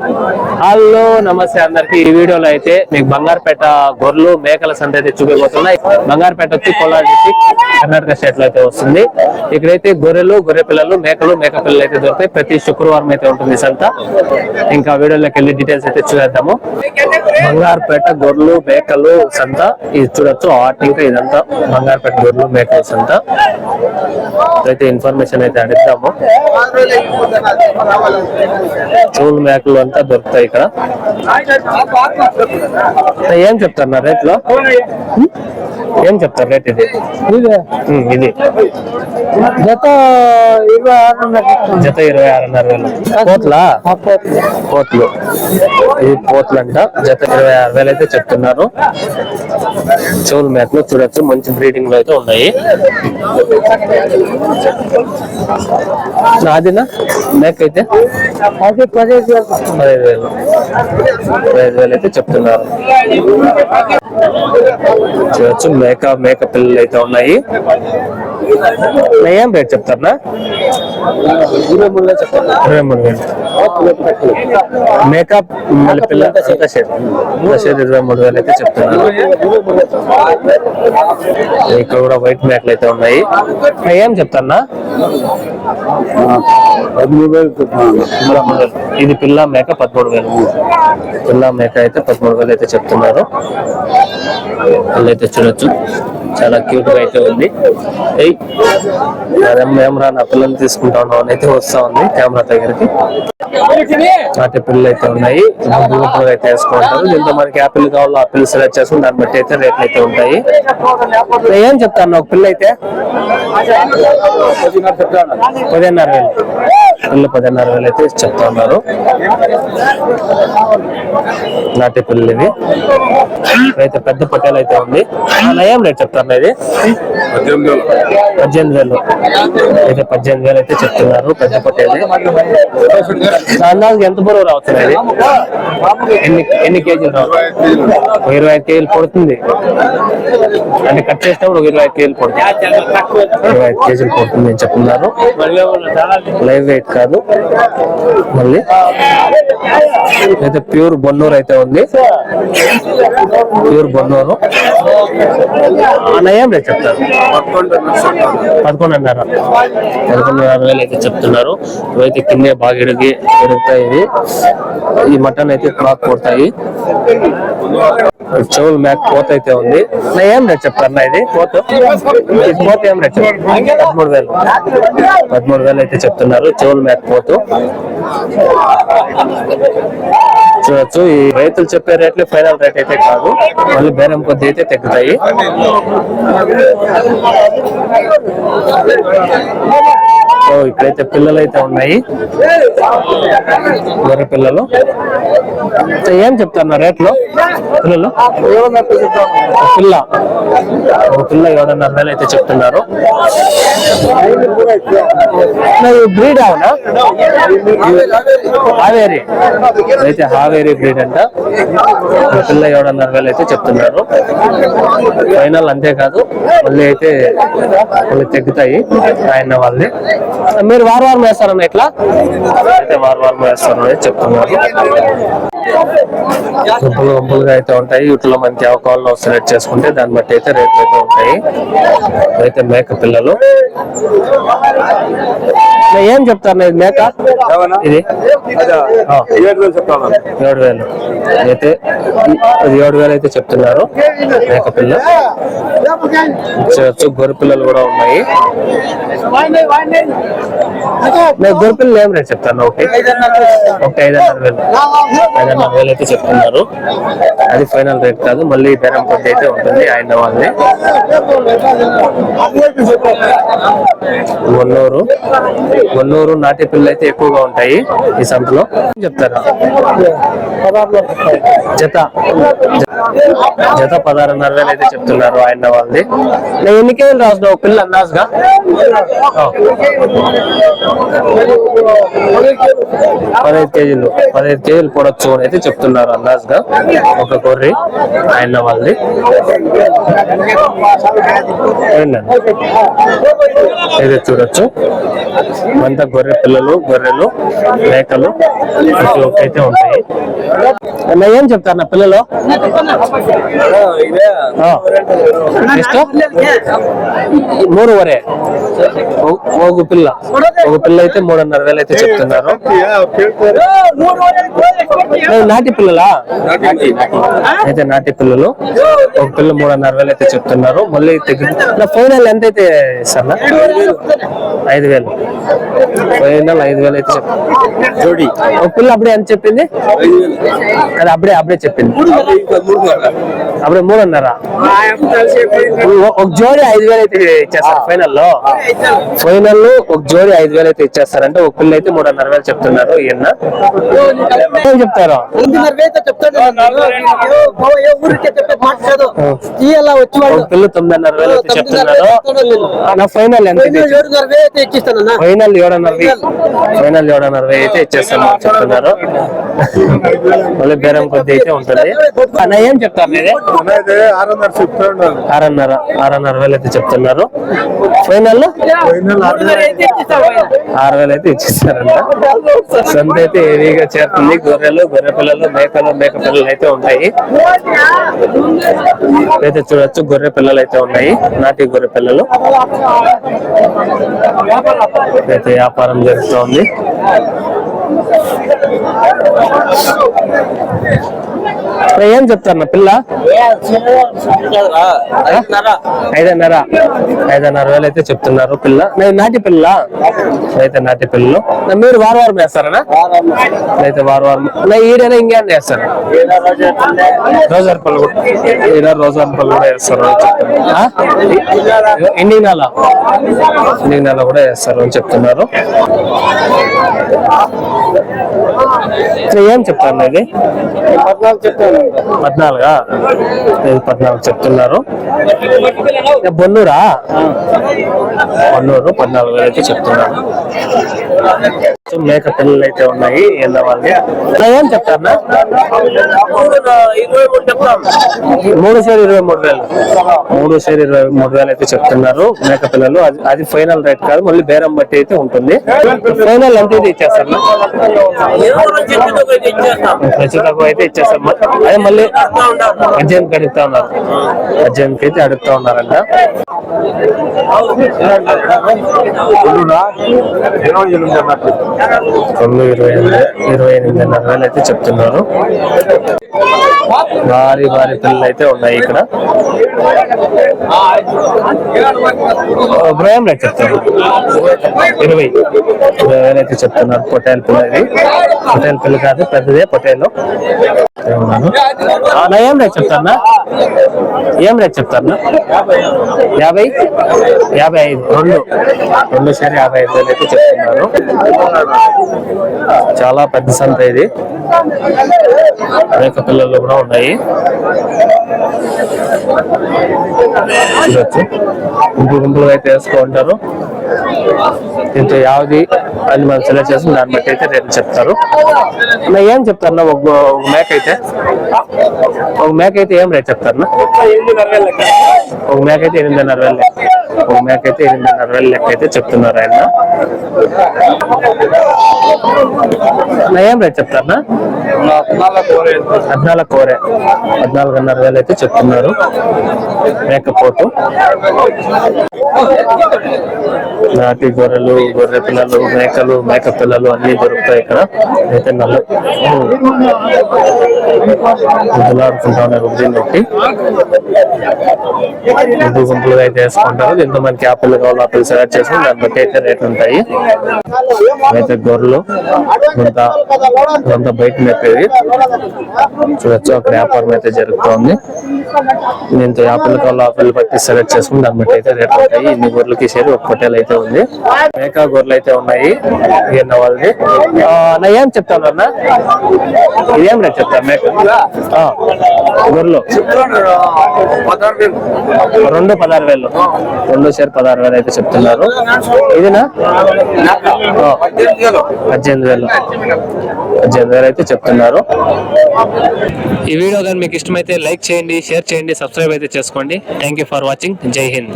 Thank you. Hello నమస్తే అందరికి. ఈ వీడియోలో అయితే మీకు బంగారుపేట గొర్రెలు మేకల సంత అయితే చూపిపోతున్నాయి బంగారుపేట వచ్చి కోలార్ డిస్టిక్ కర్ణాటక స్టేట్లో అయితే వస్తుంది. ఇక్కడైతే గొర్రెలు గొర్రె పిల్లలు మేకలు మేక పిల్లలు అయితే దొరుకుతాయి. ప్రతి శుక్రవారం అయితే ఉంటుంది సంత. ఇంకా వీడియోలోకి వెళ్ళి డీటెయిల్స్ అయితే చూద్దాము బంగారుపేట గొర్రెలు మేకలు సంత. ఇది చూడొచ్చు ఆర్ట్ ఇంకా ఇదంతా బంగారుపేట గొర్రెలు మేకల సంత. అయితే ఇన్ఫర్మేషన్ అయితే అడుగుతాము చూలు మేకలు అంతా దొరుకుతాయి. ఇక్కడ? ఏం చెప్తారు నా రేట్లో ఏం చెప్తారు రేట్ ఇది? ఇది. జత ఇరవై ఆరున్నర జత ఇరవై ఆరున్నర వేలు. కోట్లా? కోట్లు. ఇది కోట్లు అంట జత ఇరవై ఆరు వేలు అయితే చెప్తున్నారు. చెవులు మేకలు చూడొచ్చు. మంచి బ్రీడింగ్లో అయితే ఉన్నాయి. నాదినా? మేక అయితే పదిహేను వేలు. వేలు అయితే చెప్తున్నారు. చూడొచ్చు మేక మేక పిల్లలు అయితే ఉన్నాయి. ఏం రేట్ చెప్తారా? ఇరవై మూడు వేలు. చెప్తారు ఇరవై మూడు వేలు మేకప్ మళ్ళీ ఇరవై మూడు వేలు అయితే చెప్తున్నారు. ఇక్కడ కూడా వైట్ మేకలు అయితే ఉన్నాయి. ఏం చెప్తారా? పదమూడు వేలు ఇది పిల్ల మేక పదమూడు వేలు. పిల్ల మేక అయితే పదమూడు వేలు అయితే చెప్తున్నారు. వాళ్ళు అయితే చూడొచ్చు. చాలా క్యూట్గా అయితే ఉంది. ఏయ్ అదమ్మ రా నా పిల్లల్ని తీసుకుంటా ఉన్నాం అని అయితే వస్తా ఉంది కెమెరా దగ్గరికి. నాటి పిల్లలు అయితే ఉన్నాయి. గుంపులు అయితే వేసుకుంటారు. దీంతో మనకి యాపిల్ కావాలో ఆపిల్ సెలెక్ట్ చేసుకుని దాన్ని బట్టి అయితే రేట్లు అయితే ఉంటాయి. ఏం చెప్తాను ఒక పిల్ల అయితే? పదిహేనున్నర వేలు పిల్లలు పదిహేనున్నర వేలు అయితే చెప్తా ఉన్నారు. నాటి పిల్లలు ఇవి. అయితే పెద్ద పొట్టేలు అయితే ఉంది. ఏం రేట్ చెప్తారు ఇది? పద్దెనిమిది వేలు. అయితే పద్దెనిమిది వేలు అయితే చెప్తున్నారు పెద్ద పొట్టేది ఎంత బరువు రావచ్చు ఇది? ఎన్ని ఎన్ని కేజీలు ఒక ఇరవై ఐదు కేజీలు పడుతుంది. అంటే కట్ చేసినప్పుడు ఒక ఇరవై ఐదు కేజీలు పడుతుంది. ఇరవై ఐదు కేజీలు పడుతుంది అని చెప్తున్నారు. Live weight. కాదు. మళ్ళీ. అయితే ప్యూర్ బొన్నూరు అయితే ఉంది. ప్యూర్ బొన్నూరు. అన్న ఏం రేట్ చెప్తారు. పదకొండున్నర. పదకొండున్నర వేలు అయితే చెప్తున్నారు. ఇవైతే కిందే బాగా ఎడిగి ఎడుగుతాయి ఇవి. ఈ మటన్ అయితే క్లాక్ కొడతాయి. చెవులు మ్యాక్ కోత అయితే ఉంది. నా ఏం రేట్ చెప్తారు ఇది? కోత కోత ఏం రేట్ చెప్తారు పదమూడు వేలు. పదమూడు వేలు అయితే చెప్తున్నారు. చెవులు మ్యాక్ కోతు చూడొచ్చు. ఈ రైతులు చెప్పే రేట్లు ఫైనల్ రేట్ అయితే కాదు. మళ్ళీ బేరం కొద్ది అయితే తగ్గుతాయి. సో ఇక్కడైతే పిల్లలు అయితే ఉన్నాయి. గొర్రె పిల్లలు. ఏం చెప్తారు రేట్లో? పిల్లలు? పిల్ల. ఒక పిల్ల ఏడున్నర వేలు అయితే చెప్తున్నారు. బ్రీడ్ అవునా? హావేరి. అయితే హావేరి బ్రీడ్ అంట. పిల్ల ఏడున్నర వేలు అయితే చెప్తున్నారు. ఫైనల్ అంతేకాదు మళ్ళీ అయితే మళ్ళీ తగ్గుతాయి. ఆయన వాళ్ళని మీరు వారం వారం వేస్తారన్న ఎట్లా? అయితే వారం వారం వేస్తారని చెప్తున్నారు. గుంపులు గుంపులుగా అయితే ఉంటాయి. వీటిలో మనకి అవకాశాలు సెలెక్ట్ చేసుకుంటే దాన్ని బట్టి అయితే రేట్లు అయితే ఉంటాయి. అయితే మేక పిల్లలు. ఏం చెప్తారు ఇది మేక? ఇది. ఏడు వేలు అయితే ఇది ఏడు వేలు అయితే చెప్తున్నారు మేక పిల్ల. చూడొచ్చు గొర్రె పిల్లలు కూడా ఉన్నాయి. నేను గొర్రె పిల్లలు ఏం రేట్ చెప్తాను ఒకటి. ఒకటి ఐదున్నర వేలు. ఐదున్నర వేలు అయితే చెప్తున్నారు. అది ఫైనల్ రేట్ కాదు మళ్ళీ బేరం కొద్ది అయితే ఉంటుంది ఆయన వాళ్ళని వన్నూరు. వన్నూరు నాటి పిల్లలు అయితే ఎక్కువగా ఉంటాయి ఈ సంతలో. చెప్తారా? జత. జత పదహారున్నర వేలు అయితే చెప్తున్నారు ఆయన వాళ్ళది. నేను ఎన్ని కేజీలు రాసిన ఒక పిల్ల అందాజుగా. పదహైదు కేజీలు పదహైదు కేజీలు పొడొచ్చు అయితే చెప్తున్నారు అందాజ్గా ఒక గొర్రె ఆయన వాళ్ళది? ఇది చూడొచ్చు? అంతా గొర్రె పిల్లలు గొర్రెలు మేకలు ప్రతి ఉంటాయి. అన్న ఏం చెప్తారు నా పిల్లలు? మూరు వరే. ఒక పిల్ల. ఒక పిల్ల అయితే మూడున్నర వేలు అయితే చెప్తున్నారు. నాటి పిల్లలా? అయితే నాటి పిల్లలు. ఒక పిల్ల మూడున్నర వేలు అయితే చెప్తున్నారు. మళ్ళీ నా ఫైనల్ ఎంత అయితే ఇస్తారా ఐదు వేలు. ఫైనల్ ఐదు వేలు అయితే చెప్తారు ఒక పిల్ల అప్పుడే ఎంత చెప్పింది? అది అప్పుడే అప్పుడే చెప్పింది. అప్పుడే మూడున్నర. ఒక జోడి ఐదు వేలు అయితే ఇచ్చేస్తారు ఫైనల్లో ఫైనల్లో ఒక జోడి ఐదు వేలు అయితే ఇచ్చేస్తారంటే ఒక పిల్ల అయితే మూడున్నర వేలు చెప్తున్నారు ఈయన చెప్తారు? తొమ్మిదిన్నర వేలు అయితే చెప్తున్నారు ఫైనల్ ఫైనల్ ఏడున్నర ఫైనల్ ఏడున్నర వేలు. అయితే ఇచ్చేస్తాను చెప్తున్నారు. మళ్ళీ బేరం కొద్ది అయితే ఉంటుంది. ఏం చెప్తారు ఆరున్నర ఆరున్నర ఆరున్నర వేలు అయితే చెప్తున్నారు. ఫైనల్. ఆరు వేలు అయితే ఇచ్చేస్తారంట. సంత అయితే హెవీగా చేరుతుంది గొర్రెలు గొర్రె పిల్లలు మేకలు మేక పిల్లలు అయితే ఉంటాయి. అయితే చూడొచ్చు గొర్రె పిల్లలు అయితే ఉన్నాయి నాటి గొర్రె పిల్లలు. అయితే వ్యాపారం జరుగుతోంది. ఏం చెప్తారు నా పిల్ల? ఐదున్నర. ఐదున్నర వేలు అయితే చెప్తున్నారు పిల్ల. నేను నాటి పిల్ల. అయితే నాటి పిల్లలు మీరు వారం వారం వేస్తారా అయితే వారం వారం. నా ఈడైనా ఇంకేం చేస్తారు రోజార్ పళ్ళు కూడా ఈడ రోజార్ పళ్ళు కూడా వేస్తారు అని ఎండింగ్ నెల ఎండింగ్ నెల కూడా వేస్తారు అని చెప్తున్నారు. ఏం చెప్తారు ఇది పద్నాలుగు చెప్తాను పద్నాలుగా? ఇది పద్నాలుగు చెప్తున్నారు? బొన్నూరా? బొన్నూరు పద్నాలుగు వేలు అయితే చెప్తున్నారు. సో మేక పిల్లలు అయితే ఉన్నాయి ఎన్న వాళ్ళని ఏం చెప్తారా మూడు సేరు ఇరవై మూడు వేలు. మూడు సేరు ఇరవై మూడు వేలు అయితే చెప్తున్నారు మేక పిల్లలు. అది అది ఫైనల్ రేట్ కాదు మళ్ళీ బేరం బట్టి అయితే ఉంటుంది. ఫైనల్ ఎంత అయితే ఇచ్చేస్తారు ఖచ్చితంగా అయితే ఇచ్చేస్తాం. అదే మళ్ళీ పద్దెనిమిదికి అడుగుతా ఉన్నారు. పద్దెనిమిదికి అయితే అడుగుతా ఉన్నారంట. ఇరవై ఎనిమిది ఇరవై ఎనిమిది ఇరవై ఎనిమిదిన్నర వేలు అయితే చెప్తున్నారు. భారీ భారీ పిల్లలు అయితే ఉన్నాయి ఇక్కడ. బ్రయం రేట్ చెప్తారు. ఇరవై. ఇరవై వేలు అయితే చెప్తున్నారు పొటేల్ పిల్ల ఇది. పొటేల్ పిల్ల కాదు పెద్దదే పొటేల్ ఉన్నాను నా ఏం రేట్ చెప్తారా ఏం రేట్ చెప్తారు? యాభై? యాభై ఐదు. రెండు. రెండు సరే యాభై ఐదు వేలు అయితే చెప్తున్నారు. చాలా పెద్ద సంత ఇది. అనేక పిల్లలు కూడా ఉన్నాయి. చూడొచ్చు గుంపులు గుంపులుగా అయితే వేసుకుంటారు దీంతో యావది అని మనం సెలెక్ట్ చేసి దాన్ని బట్టి అయితే రేట్లు చెప్తారు. నా ఏం చెప్తారు నా ఒక మేక అయితే. ఒక మేక అయితే ఏం రేట్ చెప్తారు ఒక మేక అయితే ఎనిమిదిన్నర వేలు. ఒక మేక అయితే ఎనిమిదిన్నర వేల లెక్క అయితే చెప్తున్నారు ఆయన. నా ఏం రేట్ చెప్తారా పద్నాలుగు కోరే. పద్నాలుగున్నర వేలు అయితే చెప్తున్నారు. మేకపోతు నాటి గొర్రెలు గొర్రె పిల్లలు మేకలు మేక పిల్లలు అన్ని దొరుకుతాయి ఇక్కడ. అయితే నల్ల గుడ్లాడుకుంటా ఉన్నారు ఒకటి పెట్టి గుంపులు గుంపులుగా అయితే వేసుకుంటారు. దీంతో మనకి యాపిల్ కావాలి ఆపిల్ సెలెక్ట్ చేసుకుని దాన్ని బట్టి అయితే రేట్లు ఉంటాయి. అయితే గొర్రెలు. కొంత కొంత బయట మెప్పేవి చూడొచ్చు అక్కడ వ్యాపారం అయితే జరుగుతోంది. దీంతో యాపిల్ కావాలి ఆపిల్ బట్టి సెలెక్ట్ చేసుకుని దాన్ని బట్టి అయితే రేట్లు ఉంటాయి. ఇన్ని గొర్రెలకి సేరి ఒక హోటల్ అయితే ఉంది. మేకా గొర్రెలు అయితే ఉన్నాయి. ఈయన వాళ్ళది. నా ఏం చెప్తాను అన్న? ఇదేం రేట్ చెప్తాను మేక? గొర్రెలు. రెండు పదహారు వేలు. రెండు షేర్ పదహారు వేలు అయితే చెప్తున్నారు. ఇదినా? పద్దెనిమిది వేలు. పద్దెనిమిది వేలు. అయితే చెప్తున్నారు. ఈ వీడియో కానీ మీకు ఇష్టమైతే లైక్ చేయండి షేర్ చేయండి సబ్స్క్రైబ్ అయితే చేసుకోండి. థ్యాంక్ యూ ఫర్ వాచింగ్ జై హింద్.